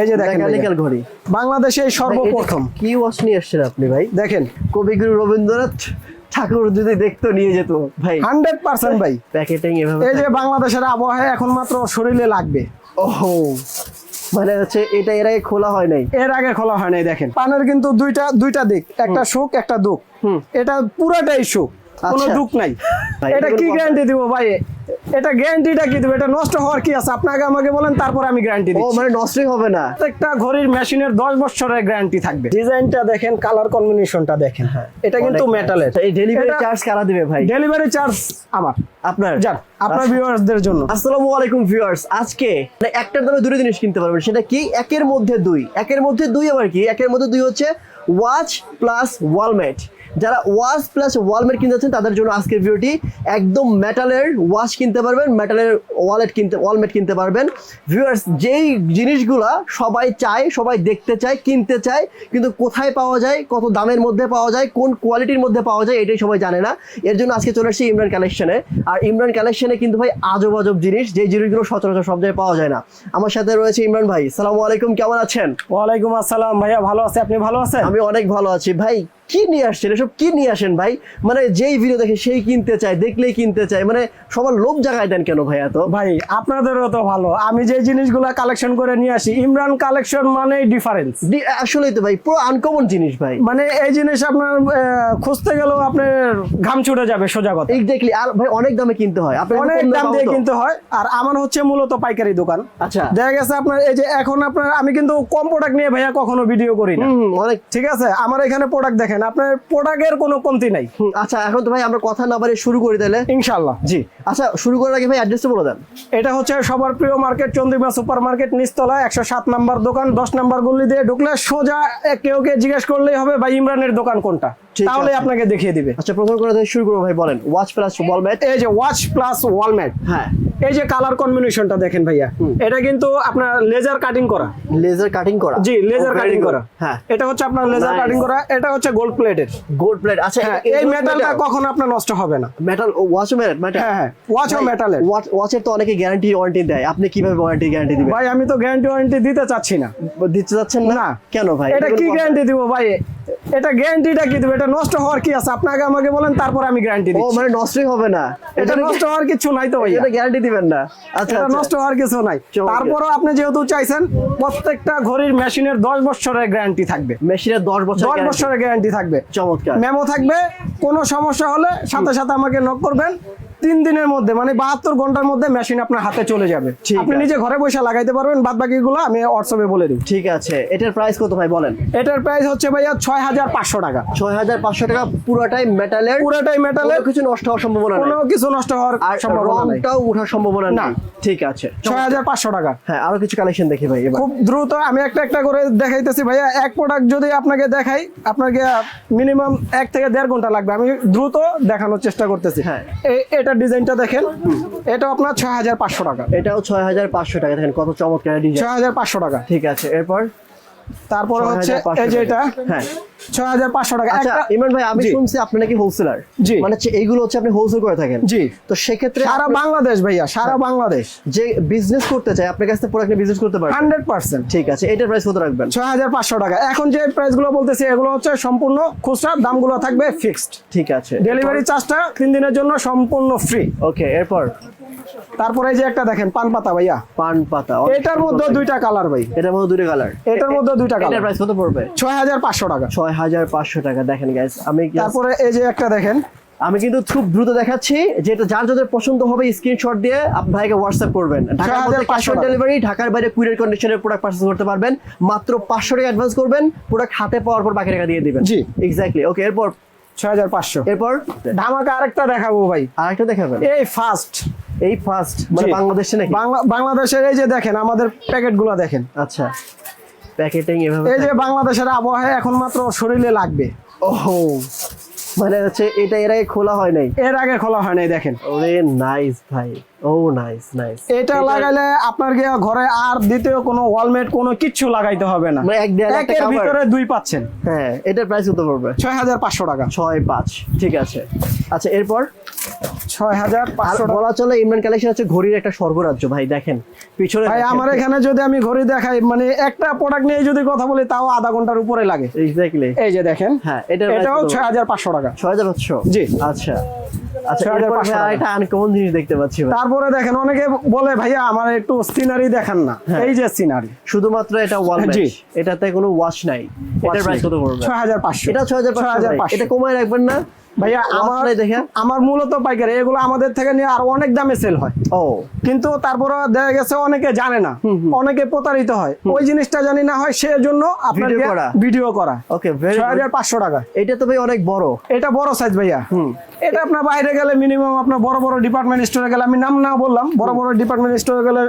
এই যে দেখেন মেকানিক্যাল ঘড়ি। বাংলাদেশে সর্বপ্রথম। কি ওয়াচ নিয়ে এসেছেন আপনি ভাই? দেখেন। কবিগুরু রবীন্দ্রনাথ ঠাকুর যদি দেখতো নিয়ে যেত ভাই। হান্ড্রেড পার্সেন্ট ভাই। প্যাকেটিং এভাবে এই যে বাংলাদেশের আবহাওয়া এখন মাত্র শরীরে লাগবে। ওহো। মানে হচ্ছে এটা এর আগে খোলা হয় নাই। এর আগে খোলা হয় নাই দেখেন। পানের কিন্তু দুইটা দুইটা দিক। একটা সুখ একটা দুঃখ। এটা পুরাটাই সুখ। কোনো আচ্ছা। দুঃখ নাই। এটা কি? গ্যারান্টি দিব ভাই? এটা গ্যারান্টিটা কি দিব? এটা নষ্ট হওয়ার কি আছে? আপনাকে আমাকে বলেন তারপর আমি গ্যারান্টি ও মানে নষ্টই হবে না। প্রত্যেকটা ঘড়ির মেশিনের দশ বছরের গ্যারান্টি থাকবে। ডিজাইনটা দেখেন কালার কম্বিনেশনটা দেখেন। হ্যাঁ। এটা কিন্তু মেটালের এই ডেলিভারি চার্জ কারা দিবে ভাই? ডেলিভারি চার্জ আমার। আপনার। যান আপনার আচ্ছা। ভিউয়ার্সদের জন্য। আসসালামু আলাইকুম ভিউয়ার্স আজকে মানে একটার দামে দুটো জিনিস কিনতে পারবেন সেটা কি? একের মধ্যে দুই। একের মধ্যে দুই আবার কি? একের মধ্যে দুই হচ্ছে ওয়াচ প্লাস ওয়ালমেট যারা ওয়াশ প্লাস ওয়ালমেট কিনতে চাচ্ছেন তাদের জন্য আজকের ভিডিওটি একদম মেটালের ওয়াশ কিনতে পারবেন মেটালের ওয়ালেট কিনতে ওয়ালমেট কিনতে পারবেন। ভিউয়ার্স যেই জিনিসগুলা সবাই চায় সবাই দেখতে চায় কিনতে চায় কিন্তু কোথায় পাওয়া যায় কত দামের মধ্যে পাওয়া যায় কোন কোয়ালিটির মধ্যে পাওয়া যায় এটাই সবাই জানে না। এর জন্য আজকে চলে আসছি ইমরান কালেকশনে আর ইমরান কালেকশনে কিন্তু ভাই আজব আজব জিনিস যে জিনিসগুলো সচরাচর সব জায়গায় পাওয়া যায় না। আমার সাথে রয়েছে ইমরান ভাই। সালামু আলাইকুম কেমন আছেন? ওয়ালাইকুম আসসালাম ভাইয়া ভালো আছে আপনি ভালো আছেন? আমি অনেক ভালো আছি। ভাই কি নিয়ে আসছেন? এসব কি নিয়ে আসেন ভাই? মানে যেই ভিডিও দেখে সেই কিনতে চায় দেখলেই কিনতে চায়। মানে সবার লোভ জাগায় দেন কেন ভাই এত? ভাই আপনাদেরও তো ভালো। আমি যে জিনিসগুলো কালেকশন করে নিয়ে আসি ইমরান কালেকশন মানে ডিফারেন্স আসলেই তো ভাই পুরো আনকমন জিনিস ভাই। মানে এই জিনিস আপনার খুঁজতে গেলেও আপনার ঘাম ছুটে যাবে সোজা কথা। এক্স্যাক্টলি আর ভাই অনেক দামে কিনতে হয়। আপনি অনেক দাম দিয়ে কিনতে হয় আর আমার হচ্ছে মূলত পাইকারি দোকান। আচ্ছা। দেখা গেছে আপনার এই যে এখন আপনার আমি কিন্তু কম প্রোডাক্ট নিয়ে ভাইয়া কখনো ভিডিও করি না। অনেক ঠিক আছে? আমার এখানে প্রোডাক্ট দেখেন। আপনার প্রোডাক্টের কোনো কমতি নাই। আচ্ছা এখন তো ভাই আমরা কথা না বাড়িয়ে শুরু করি তাহলে। ইনশাল্লাহ জি। আচ্ছা শুরু করার আগে ভাই অ্যাড্রেসটা বলে দেন। এটা হচ্ছে সবার প্রিয় মার্কেট চন্দ্রিমা সুপার মার্কেট নিচতলা একশো সাত নাম্বার দোকান দশ নাম্বার গল্লি দিয়ে ঢুকলে সোজা কেউ কে জিজ্ঞেস করলেই হবে ভাই ইমরানের দোকান কোনটা? তাহলে আপনাকে দেখিয়ে দিবে। আচ্ছা প্রথম করে শুরু করব ভাই বলেন ওয়াচ প্লাস বল ম্যাট এই যে ওয়াচ প্লাস ওয়ালম্যাট হ্যাঁ। এই যে কালার কম্বিনেশনটা দেখেন ভাইয়া এটা কিন্তু আপনার লেজার কাটিং করা। লেজার কাটিং করা। জি লেজার কাটিং করা। হ্যাঁ। এটা হচ্ছে আপনার লেজার কাটিং করা এটা হচ্ছে গোল্ড প্লেটের গোল্ড প্লেট আচ্ছা হ্যাঁ এই মেটালটা কখনো আপনার নষ্ট হবে না। মেটাল ওয়াচ মেটাল হ্যাঁ, হ্যাঁ, watch ও মেটালের ওয়াচের তো অনেকে গ্যারান্টি ওয়ারেন্টি দেয়। আপনি কীভাবে ওয়ারেন্টি গ্যারান্টি দিবেন? ভাই আমি তো গ্যারান্টি ওয়ারেন্টি দিতে চাচ্ছি না। দিতে চাচ্ছেন না। কেন ভাই? এটা কি গ্যারান্টি দিব ভাই? এটা গ্যারান্টিটা কি দেবে? এটা নষ্ট হওয়ার কি আছে? আপনাকে আমাকে বলেন তারপর আমি গ্যারান্টি দিই ও মানে নষ্টই হবে না। এটা নষ্ট হওয়ার কিছু নাই তো ভাইয়া। এটা গ্যারান্টি দিবেন না। আচ্ছা এটা আচ্ছা। নষ্ট হওয়ার কিছু নাই। তারপরও আপনি যেহেতু চাইছেন প্রত্যেকটা ঘড়ির মেশিনের দশ বছরের গ্যারান্টি থাকবে। মেশিনের 10 বছর দশ guarantee। বছরের গ্যারান্টি থাকবে। চমৎকার। মেমো থাকবে কোনো সমস্যা হলে সাথে সাথে আমাকে নক করবেন। তিন দিনের মধ্যে মানে বাহাত্তর ঘণ্টার মধ্যে মেশিন আপনার হাতে চলে যাবে। ঠিক আপনি নিজে ঘরে বসে লাগাইতে পারবেন বাদ বাকিগুলো আমি হোয়াটসঅ্যাপে বলে দিব ঠিক আছে। এটার প্রাইস কত ভাই বলেন? এটার প্রাইস হচ্ছে ভাইয়া ছয় হাজার পাঁচশো টাকা। ছয় হাজার পাঁচশো টাকা পুরোটাই মেটালের পুরোটাই মেটালের কিছু নষ্ট হওয়ার সম্ভাবনা কোনো কিছু নষ্ট হওয়ার সম্ভাবনা নাই। ওঠার সম্ভাবনা না। ঠিক আছে। ছয় হাজার পাঁচশো টাকা। হ্যাঁ আরও কিছু কালেকশন দেখি ভাই খুব দ্রুত আমি একটা একটা করে দেখাইতেছি ভাইয়া। এক প্রোডাক্ট যদি আপনাকে দেখাই আপনাকে মিনিমাম এক থেকে দেড় ঘণ্টা লাগবে। আমি দ্রুত দেখানোর চেষ্টা করতেছি। হ্যাঁ। এই- এটা ডিজাইনটা দেখেন এটা আপনার ছয় হাজার পাঁচশো টাকা। এটাও ছয় হাজার পাঁচশো টাকা দেখেন কত চমৎকার ডিজাইন। ছয় হাজার পাঁচশো টাকা। ঠিক আছে এরপর? তারপর হচ্ছে এই যে এটা হ্যাঁ। ছয় হাজার পাঁচশো টাকা। আচ্ছা ইমরান ভাই আমি শুনছি আপনি নাকি হোলসেলার জি। মানে এইগুলো হচ্ছে আপনি হোলসেল করে থাকেন। জি। তো সেক্ষেত্রে সারা বাংলাদেশ ভাইয়া সারা বাংলাদেশ। যে বিজনেস করতে চায় আপনার কাছ প্রোডাক্ট নিয়ে বিজনেস করতে পারবেন হান্ড্রেড পার্সেন্ট। ঠিক আছে এটার প্রাইস কত রাখবেন? ছয় হাজার পাঁচশো টাকা। এখন যে প্রাইসগুলো বলতেছি এগুলো হচ্ছে সম্পূর্ণ খুচরা দামগুলো থাকবে ফিক্সড ঠিক আছে। ডেলিভারি চার্জটা তিন দিনের জন্য সম্পূর্ণ ফ্রি ওকে এরপর? তারপরে এই যে একটা দেখেন পান পাতা ভাইয়া। পান পাতা এটার মধ্যে দুইটা কালার ভাই। এটার মধ্যে দুটো কালার। এটার মধ্যে দুইটা কালার। প্রাইস কত পড়বে? ছয় হাজার পাঁচশো টাকা। ছয় হাজার পাঁচশো টাকা দেখেন গাইস আমি তারপরে এই যে একটা দেখেন। আমি কিন্তু খুব দ্রুত দেখাচ্ছি যেটা যার যাদের পছন্দ হবে স্ক্রিনশট দিয়ে আপনি ভাইকে হোয়াটসঅ্যাপ করবেন। ঢাকার মধ্যে ক্যাশ অন ডেলিভারি ঢাকার বাইরে কুরিয়ার কন্ডিশনের প্রোডাক্ট পারচেজ করতে পারবেন। মাত্র পাঁচশো টাকা অ্যাডভান্স করবেন প্রোডাক্ট হাতে পাওয়ার পর বাকি টাকা দিয়ে দিবেন। জি। এক্স্যাক্টলি ওকে এরপর? ছয় হাজার পাঁচশো। এরপর? ধামাকা আরেকটা দেখাবো ভাই। আরেকটা দেখাবেন। এই ফার্স্ট এই ফার্স্ট মানে। বাংলাদেশে নাকি? বাংলাদেশের এই যে দেখেন আমাদের প্যাকেটগুলো দেখেন। আচ্ছা। প্যাকেটিং এভাবে এই যে বাংলাদেশের আবহাওয়া এখন মাত্র শরীরে লাগবে। ওহ মানে হচ্ছে এটা এর আগে খোলা হয় নাই? এর আগে খোলা হয় নাই দেখেন। ওরে নাইস ভাই। ও নাইস নাইস এটা লাগাইলে আপনার ঘরে আর দ্বিতীয় কোনো ওয়ালমেট কোনো কিচ্ছু লাগাইতে হবে না। মানে এক দেয়ালে একটা একের ভিতরে দুই পাচ্ছেন। হ্যাঁ এটার প্রাইস কত পড়বে? ছয় হাজার পাঁচশো টাকা। ছয় পাঁচ ঠিক আছে। আচ্ছা এরপর? ছয় হাজার পাঁচশো বলা চলে ইমরান কালেকশন হচ্ছে ঘড়ির একটা স্বর্গরাজ্য ভাই দেখেন। পিছনে ভাই আমার এখানে যদি আমি ঘড়ি দেখাই মানে একটা প্রোডাক্ট নিয়ে যদি কথা বলি তাও আধা ঘণ্টার উপরে লাগে। এক্স্যাক্টলি এই যে দেখেন হ্যাঁ এটাও ছয় হাজার পাঁচশো টাকা। ছয় হাজার পাঁচশো? জি। আচ্ছা। আচ্ছা 6500 এরপর ভাই টাকা। আরেকটা আনকমন জিনিস দেখতে পাচ্ছি তারপরে দেখেন অনেকে বলে ভাইয়া আমার একটু সিনারি দেখান না। হ্যাঁ। এই যে সিনারি শুধুমাত্র এটা ওয়াল জি। এটাতে কোনো ওয়াশ নাই। এটার প্রাইস কত পড়বে? ছয় হাজার পাঁচশো। এটা ছয় হাজার পাঁচশো। এটা কমায় রাখবেন না। ভাইয়া আমার দেখে। আমার মূলত পাইকারি এগুলো আমাদের থেকে নিয়ে আর অনেক দামে সেল হয়। ও। কিন্তু তারপরে দেখা গেছে অনেকে জানে না। অনেকে প্রতারিত হয়। ওই জিনিসটা জানি না হয় সেজন্য করা। ভিডিও করা। ওকে ছয় হাজার পাঁচশো টাকা। এটা তো ভাই অনেক বড়। এটা বড় সাইজ ভাইয়া। এটা আপনার বাইরে গেলে মিনিমাম আপনার বড় বড় ডিপার্টমেন্ট স্টোরে গেলে আমি নাম না বললাম বড় বড় ডিপার্টমেন্ট স্টোরে গেলে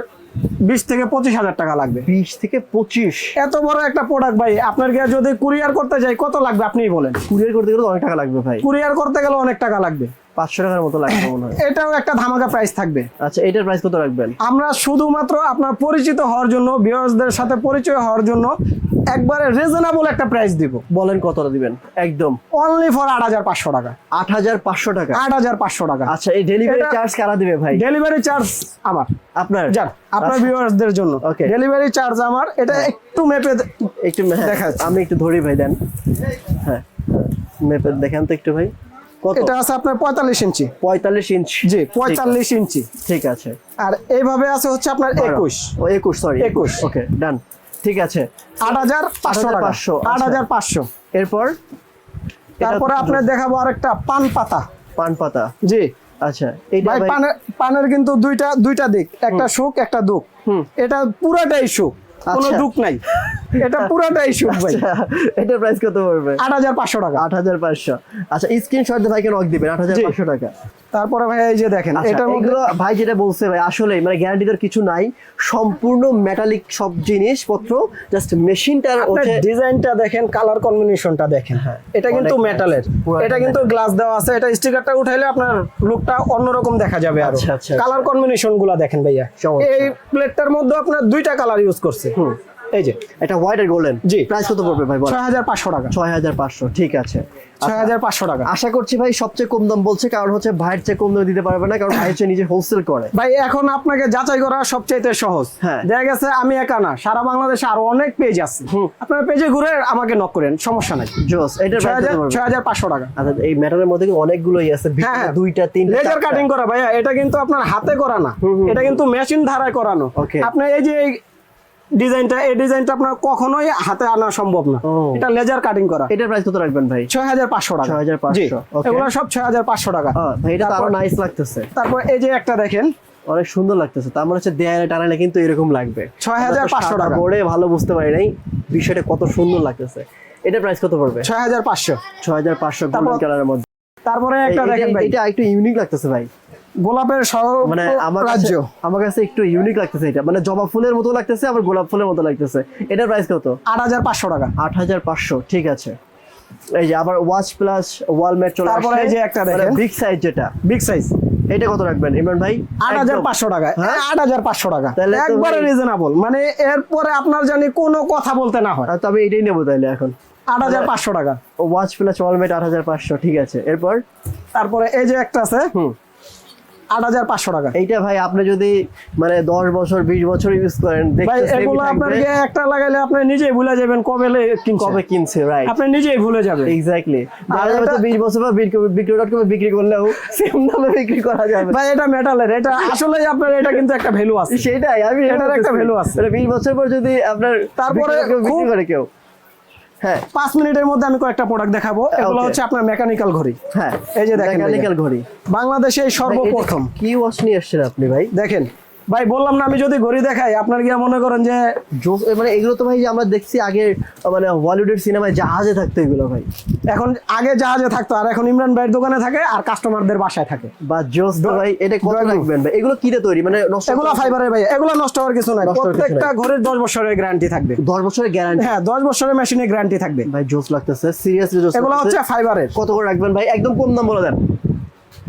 বিশ থেকে পঁচিশ হাজার টাকা লাগবে। বিশ থেকে পঁচিশ। এত বড় একটা প্রোডাক্ট ভাই আপনার গিয়ে যদি কুরিয়ার করতে যাই কত লাগবে আপনি বলেন। কুরিয়ার করতে গেলে অনেক টাকা লাগবে ভাই। কুরিয়ার করতে গেলে অনেক টাকা লাগবে। পাঁচশো টাকার মতো লাগবে মনে হয়। এটাও একটা ধামাকা প্রাইস থাকবে। আচ্ছা এটার প্রাইস কত রাখবেন? আমরা শুধুমাত্র আপনার পরিচিত হওয়ার জন্য ভিউয়ার্সদের সাথে পরিচয় হওয়ার জন্য একবারে রিজনেবল একটা প্রাইস দিব। বলেন কতটা দিবেন? একদম। অনলি ফর আট হাজার পাঁচশো টাকা। আট হাজার পাঁচশো টাকা? আট হাজার পাঁচশো টাকা। আচ্ছা এই ডেলিভারি চার্জ কারা দিবে ভাই? ডেলিভারি চার্জ আমার। আপনার? যান আপনার আচ্ছা, ভিউয়ার্সদের জন্য। Okay. ডেলিভারি চার্জ আমার। এটা একটু মেপে একটু হ্যাঁ, দেখাচ্ছি। আমি একটু ধরি ভাই দেন। হ্যাঁ। মেপে দেখেন তো একটু ভাই। এটা আছে আপনার পঁয়তাল্লিশ ইঞ্চি। পঁয়তাল্লিশ ইঞ্চ। জি পঁয়তাল্লিশ ইঞ্চি। ঠিক আছে। আর এইভাবে আছে হচ্ছে আপনার একুশ। ও একুশ সরি 21 ওকে ডান ঠিক আছে। আট হাজার পাঁচশো 8,500, আট আচ্ছা। হাজার পাঁচশো। এরপর? তারপরে আপনার দেখাবো আরেকটা পান পাতা। পান পাতা। জি। আচ্ছা পানের পানের কিন্তু দুইটা দুইটা দিক। একটা সুখ একটা দুঃখ। এটা পুরাটাই সুখ। কোনো আচ্ছা। দুঃখ নাই। এটা পুরাটাই সুখ ভাই। আচ্ছা, এটার প্রাইস কত পড়বে? আট হাজার পাঁচশো টাকা। আট হাজার পাঁচশো। আচ্ছা স্ক্রিনশট দিয়ে ভাইকে নক দিবেন আট হাজার জি। পাঁচশো টাকা। তারপরে ভাই এই যে দেখেন আচ্ছা, মধ্যে এগুলো ভাই যেটা বলছে ভাই আসলে মানে গ্যারান্টি দেওয়ার কিছু নাই। সম্পূর্ণ মেটালিক সব জিনিসপত্র জাস্ট মেশিনটার ডিজাইনটা দেখেন কালার কম্বিনেশনটা দেখেন। হ্যাঁ, এটা কিন্তু মেটালের এটা কিন্তু গ্লাস দেওয়া আছে এটা স্টিকারটা উঠাইলে আপনার লুকটা অন্যরকম দেখা যাবে আর। কালার কম্বিনেশনগুলা দেখেন ভাইয়া। এই প্লেটটার মধ্যে আপনার দুইটা কালার ইউজ করছে। এই যে। এটা হোয়াইট আর গোল্ডেন জি। প্রাইস কত পড়বে ভাই বল ছয় হাজার পাঁচশো টাকা। ছয় হাজার পাঁচশো ঠিক আছে। ছয় হাজার পাঁচশো টাকা। আশা করছি ভাই সবচেয়ে কম দাম বলছে কারণ হচ্ছে ভাইয়ের চেয়ে কম দামে দিতে পারবে না কারণ ভাই হচ্ছে নিজে হোলসেল করে। ভাই এখন আপনাকে যাচাই করা সবচাইতে সহজ। হ্যাঁ। দেখা গেছে আমি একা না সারা বাংলাদেশে আরও অনেক পেজ আছে। আপনার পেজে ঘুরে আমাকে নক করেন সমস্যা নাই। জোস এটার ছয় প্রাইস হাজার পাঁচশো টাকা। আচ্ছা এই ম্যাটারের মধ্যে অনেকগুলোই আছে হ্যাঁ, হ্যাঁ। দুইটা তিনটা লেজার কাটিং করা ভাইয়া এটা কিন্তু আপনার হাতে করা না। এটা কিন্তু মেশিন ধারায় করানো. আপনার এই যে ডিজাইনটা এই ডিজাইনটা আপনার কখনোই হাতে আনা সম্ভব না। এটা লেজার কাটিং করা। এটার প্রাইস কত রাখবেন ভাই? ছয় হাজার পাঁচশো টাকা। 6500 জি okay. এগুলো সব ছয় হাজার পাঁচশো টাকা। হ্যাঁ, এটা তো আরও নাইস লাগতেছে। তারপর এই যে একটা দেখেন। অনেক সুন্দর লাগতেছে। তার মানে হচ্ছে দেয়ালে টানালে কিন্তু এরকম লাগবে। 6500 টাকা। বোর্ডে ভালো বুঝতে পারি নাই বিষয়টা কত সুন্দর লাগতেছে। এটা প্রাইস কত পড়বে? ছয় হাজার পাঁচশো। ছয় হাজার পাঁচশো তারপর- গোল্ডেন কালারের মধ্যে। তারপরে একটা দেখেন ভাই। এটা একটু ইউনিক লাগতেছে ভাই। গোলাপের মানে আমার রাজ্য। আমার কাছে একটু ইউনিক লাগতেছে এটা। মানে জবা ফুলের মতো লাগতেছে আবার গোলাপ ফুলের মতো লাগতেছে। এটার প্রাইস কত? আট হাজার পাঁচশো টাকা। আট হাজার পাঁচশো ঠিক আছে। এই যে আবার ওয়াচ প্লাস ওয়ালমেট চলে তারপরে এই যে একটা দেখেন। বিগ সাইজ যেটা। বিগ সাইজ এটা কত রাখবেন ইমরান ভাই? আট হাজার। পাঁচশো টাকা। হ্যাঁ? আট হাজার পাঁচশো টাকা। তাহলে একবারে রিজনেবল মানে এরপরে আপনার জানি কোনো কথা বলতে না হয়। তবে এটাই নেব তাইলে এখন। আট হাজার পাঁচশো টাকা। ওয়াচ প্লাস ওয়ালমেট আট হাজার পাঁচশো ঠিক আছে। এরপর? তারপরে এই যে একটা আছে। হুম। আট হাজার পাঁচশো টাকা। এইটা ভাই আপনি যদি মানে দশ বছর বিশ বছর ইউজ করেন এগুলো আপনার একটা লাগাইলে আপনি নিজেই ভুলে যাবেন কবে কবে কিনছে রাইট আপনি নিজেই ভুলে যাবেন। এক্স্যাক্টলি আর যাবে তো বিশ বছর পর বিক্রি ডট কমে বিক্রি করলেও সেম দামে বিক্রি করা যাবে। ভাই এটা মেটালের এটা আসলে আপনার এটা কিন্তু একটা ভ্যালু আছে। সেটাই আমি এটার একটা value আছে। মানে বিশ বছর পর যদি আপনার তারপরে খুব- করে কেউ। হ্যাঁ। পাঁচ মিনিটের মধ্যে আমি কয়েকটা প্রোডাক্ট দেখাবো। এগুলো হচ্ছে আপনার মেকানিক্যাল ঘড়ি। হ্যাঁ এই যে দেখেন মেকানিক্যাল ঘড়ি। বাংলাদেশে সর্বপ্রথম। কি ওয়াচ নিয়ে আসছেন আপনি ভাই? দেখেন ভাই বললাম না আমি যদি ঘড়ি দেখাই আপনার গিয়ে মনে করেন যে মানে এগুলো তো ভাই যে আমরা দেখছি আগে মানে হলিউডের সিনেমায় জাহাজে থাকতো এগুলো ভাই। এখন আগে জাহাজে থাকতো আর এখন ইমরান ভাইয়ের দোকানে থাকে আর কাস্টমারদের বাসায় থাকে। বা জোস ভাই এটা কত রাখবেন ভাই? এগুলো কিনে তৈরি? মানে নষ্ট এগুলো ফাইবারের ভাই এগুলো নষ্ট হওয়ার কিছু নাই। প্রত্যেকটা ঘরের দশ বছরের গ্যারান্টি থাকবে। দশ বছরের গ্যারান্টি হ্যাঁ দশ বছরের মেশিনে গ্যারান্টি থাকবে। ভাই জোস লাগতেছে। সিরিয়াসলি জোস এগুলো হচ্ছে ফাইবারের কত করে রাখবেন ভাই? একদম কম দাম বলে দেন।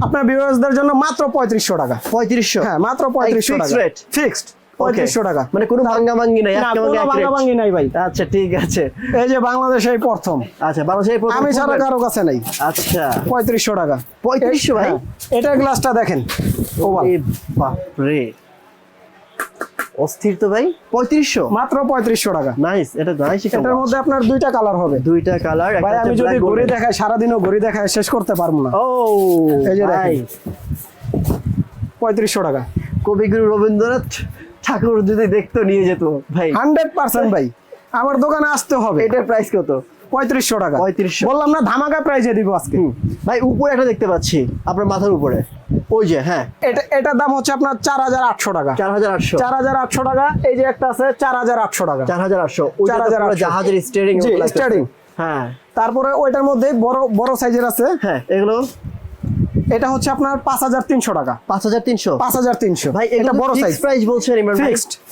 আপনার ভিউয়ার্সদের জন্য মাত্র পঁয়ত্রিশশো টাকা। পঁয়ত্রিশশো? হ্যাঁ মাত্র পঁয়ত্রিশশো টাকা? ফিক্সড পঁয়ত্রিশশো টাকা। মানে কোনো ভাঙ্গা ভাঙ্গি নাই ভাঙ্গা কোনো নাই ভাই। আচ্ছা ঠিক আছে। এই যে বাংলাদেশে প্রথম। আচ্ছা বাংলাদেশে প্রথম আমি ছাড়া কারও কাছে নাই। আচ্ছা। পঁয়ত্রিশশো টাকা। 3500 ভাই? এটা এটার গ্লাসটা দেখেন ও বাপরে। অস্থির তো ভাই? পঁয়ত্রিশশো। মাত্র পঁয়ত্রিশশো টাকা। নাইস এটা নাইস এটার মধ্যে আপনার দুইটা কালার হবে। দুইটা কালার ভাই আমি যদি ঘড়ি দেখাই সারাদিনও ঘড়ি দেখায় শেষ করতে পারব না। ও এই যে দেখেন। পঁয়ত্রিশশো টাকা। কবিগুরু রবীন্দ্রনাথ ঠাকুর যদি দেখতো নিয়ে যেত ভাই। হান্ড্রেড পার্সেন্ট ভাই। আমার দোকানে আসতে হবে। এটার প্রাইস কত? পঁয়ত্রিশশো টাকা। 3500 বললাম না ধামাকা প্রাইজে দিব আজকে। ভাই উপরে একটা দেখতে পাচ্ছি আপনার মাথার উপরে। ওই যে হ্যাঁ। এটা এটার দাম হচ্ছে আপনার চার হাজার আটশো টাকা। চার হাজার আটশো। চার হাজার আটশো টাকা এই যে একটা আছে চার হাজার আটশো টাকা। চার হাজার আটশো। 4800 জাহাজের স্টিয়ারিং জি, steering। হ্যাঁ। তারপরে ওইটার মধ্যে বড় বড় সাইজের আছে। হ্যাঁ এগুলো? এটা হচ্ছে আপনার পাঁচ হাজার তিনশো টাকা। পাঁচ হাজার তিনশো? পাঁচ হাজার তিনশো। ভাই এটা বড় সাইজ প্রাইস বলছেন ইমরান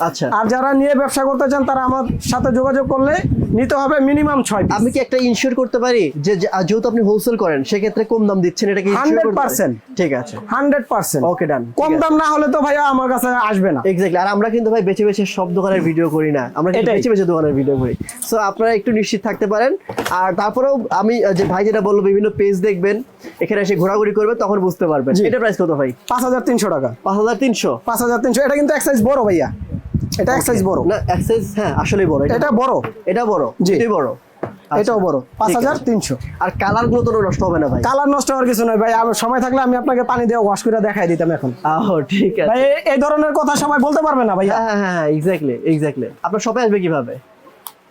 আচ্ছা। আর যারা নিয়ে ব্যবসা করতে চান তারা আমার সাথে যোগাযোগ করলে নিতে হবে মিনিমাম ছয় আমি কি একটা ইনশিওর করতে পারি যে যেহেতু আপনি হোলসেল করেন সেক্ষেত্রে কম দাম দিচ্ছেন এটা কি insure করতে পারি? 100% ঠিক আছে। হান্ড্রেড পার্সেন্ট ওকে ডান কম দাম না হলে তো ভাইয়া আমার কাছে আসবে না। এক্স্যাক্টলি আর আমরা কিন্তু ভাই বেছে বেছে সব দোকানের ভিডিও করি না। আমরা এটাই। বেছে বেছে দোকানের ভিডিও করি। সো আপনারা একটু নিশ্চিত থাকতে পারেন। আর তারপরেও আমি যে ভাই যেটা বলল বিভিন্ন পেজ দেখবেন এখানে এসে ঘোরাঘুরি করবে তখন বুঝতে পারবেন। এটা প্রাইস কত ভাই? পাঁচ হাজার তিনশো টাকা। পাঁচ হাজার তিনশো? পাঁচ হাজার তিনশো। এটা কিন্তু এক সাইজ বড় ভাইয়া। এটা এক সাইজ বড়। না এক্সাইজ হ্যাঁ আসলেই বড়। এটা বড়? এটা বড় জি। বড়। আচ্ছা, এটাও বড় পাঁচ হাজার তিনশো। আর কালারগুলো তো নষ্ট হবে না ভাই। কালার নষ্ট হওয়ার কিছু নয় ভাই আমার সময় থাকলে আমি আপনাকে পানি দিয়ে ওয়াশ করে দেখাই দিতাম এখন। আহ ঠিক আছে। ভাই এই- ধরনের কথা সবাই বলতে পারবে না ভাইয়া। হ্যাঁ হ্যাঁ এক্স্যাক্টলি এক্স্যাক্টলি আপনার শপে আসবে কীভাবে?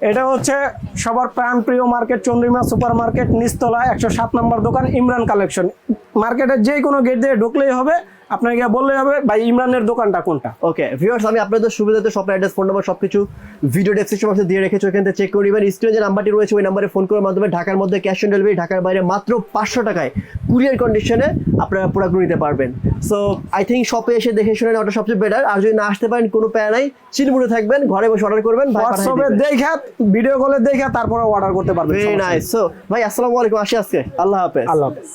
এটা হচ্ছে সবার প্রাণ প্রিয় মার্কেট চন্দ্রিমা সুপার মার্কেট নিচতলা একশো সাত নম্বর দোকান ইমরান কালেকশন। মার্কেটের যে কোনো গেট দিয়ে ঢুকলেই হবে। আপনাকে বললেই হবে ভাই ইমরানের দোকানটা কোনটা? ওকে ভিউয়ার্স আমি আপনাদের সুবিধাতে শপের অ্যাড্রেস ফোন নাম্বার সবকিছু ভিডিও ডেসক্রিপশন বক্সে দিয়ে রেখেছি ওখান থেকে চেক করে নেবেন। স্ক্রিনে যে নাম্বারটি রয়েছে ওই নাম্বারে ফোন করার মাধ্যমে ঢাকার মধ্যে ক্যাশ অন ডেলিভারি ঢাকার বাইরে মাত্র পাঁচশো টাকায় কুরিয়ার কন্ডিশনে আপনারা প্রোডাক্ট নিতে পারবেন। সো আই থিঙ্ক শপে এসে দেখে শুনে নেওয়াটা সবচেয়ে বেটার আর যদি না আসতে পারেন কোনো প্যারা নাই চিলমুড়ে থাকবেন ঘরে বসে অর্ডার করবেন হোয়াটসঅ্যাপে দেখা ভিডিও কলে দেখা তারপরে অর্ডার করতে পারবেন ভেরি নাইস সো ভাই আসসালামু আলাইকুম আসি আজকে। আল্লাহ হাফেজ। আল্লাহ হাফেজ।